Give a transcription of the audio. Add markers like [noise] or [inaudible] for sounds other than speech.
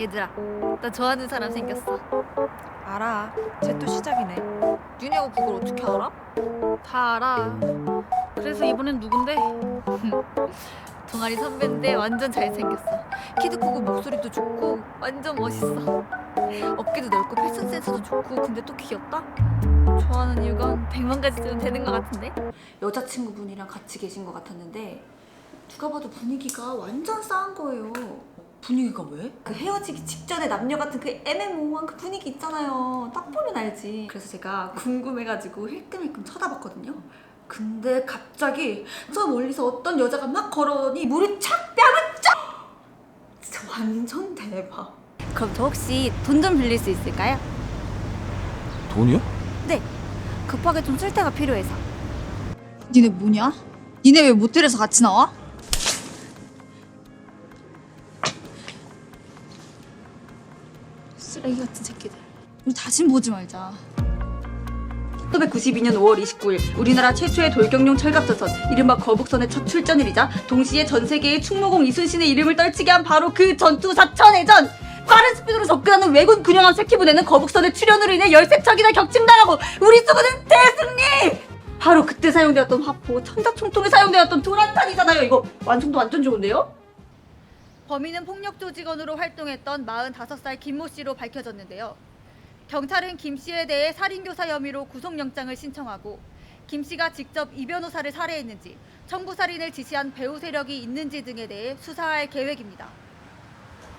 얘들아, 나 좋아하는 사람 생겼어. 알아. 쟤 또 시작이네. 윤희하고 그걸 어떻게 알아? 다 알아. 그래서 이번엔 누군데? [laughs] 동아리 선배인데 완전 잘생겼어. 키도 크고 목소리도 좋고 완전 멋있어. 어깨도 넓고 패션 센스도 좋고 근데 또 귀엽다? 좋아하는 이유가 백만 가지쯤 되는 것 같은데? 여자친구분이랑 같이 계신 것 같았는데 누가 봐도 분위기가 완전 싸한 거예요. 분위기가 왜? 그 헤어지기 직전에 남녀 같은 그 애매모호한 그 분위기 있잖아요. 딱 보면 알지. 그래서 제가 궁금해가지고 힐끔힐끔 쳐다봤거든요. 근데 갑자기 저 멀리서 어떤 여자가 막 걸어오니 물이 착 뺨을 쫙! 진짜 완전 대박. 그럼 저 혹시 돈 좀 빌릴 수 있을까요? 돈이요? 급하게 좀 쓸 데가 필요해서. 니네 뭐냐? 니네 왜 모텔에서 같이 나와? 쓰레기 같은 새끼들. 우리 다신 보지 말자. 1992년 5월 29일 우리나라 최초의 돌격용 철갑조선 이른바 거북선의 첫 출전일이자 동시에 전 세계의 충무공 이순신의 이름을 떨치게 한 바로 그 전투 사천해전 빠른 스피드로 접근하는 왜군 균형함 새끼 부대는 거북선의 출현으로 인해 열세척이나 격침당하고 우리 수군은 대승리! 바로 그때 사용되었던 화포 천자총통에 사용되었던 도란탄이잖아요 이거 완성도 완전 좋은데요? 범인은 폭력 조직원으로 활동했던 45살 김모 씨로 밝혀졌는데요. 경찰은 김 씨에 대해 살인교사 혐의로 구속영장을 신청하고 김 씨가 직접 이 변호사를 살해했는지 청부 살인을 지시한 배후 세력이 있는지 등에 대해 수사할 계획입니다.